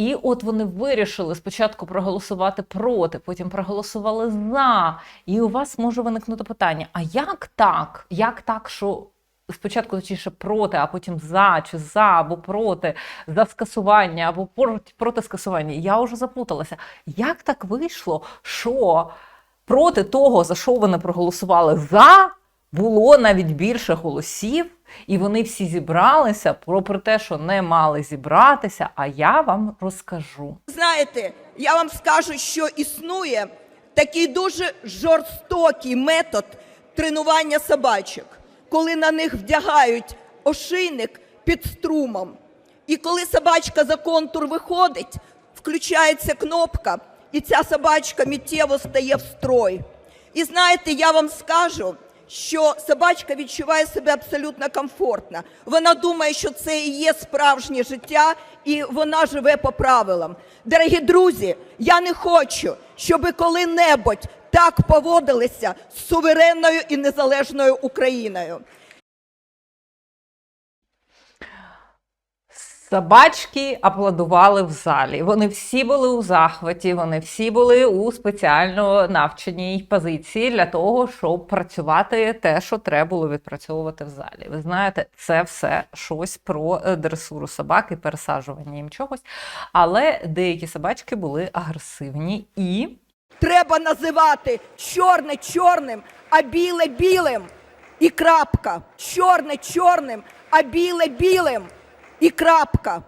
І от вони вирішили спочатку проголосувати проти, потім проголосували за. І у вас може виникнути питання: а як так? Як так, що спочатку точніше проти, а потім за, чи за, або проти, за скасування, або проти, скасування? Я вже заплуталася. Як так вийшло, що проти того, за що вони проголосували за, було навіть більше голосів, і вони всі зібралися, попри те, що не мали зібратися. А я вам розкажу. Знаєте, я вам скажу, що існує такий дуже жорстокий метод тренування собачок, коли на них вдягають ошийник під струмом. І коли собачка за контур виходить, включається кнопка, і ця собачка миттєво стає в строй. І знаєте, я вам скажу, що собачка відчуває себе абсолютно комфортно. Вона думає, що це і є справжнє життя, і вона живе по правилам. Дорогі друзі, я не хочу, щоб коли-небудь так поводилися з суверенною і незалежною Україною. Собачки аплодували в залі. Вони всі були у захваті, вони всі були у спеціально навченій позиції для того, щоб працювати те, що треба було відпрацьовувати в залі. Ви знаєте, це все щось про е, дресуру собак і пересаджування їм чогось. Але деякі собачки були агресивні і Треба називати чорне чорним, а біле білим. І крапка. Чорне чорним, а біле білим. І крапка.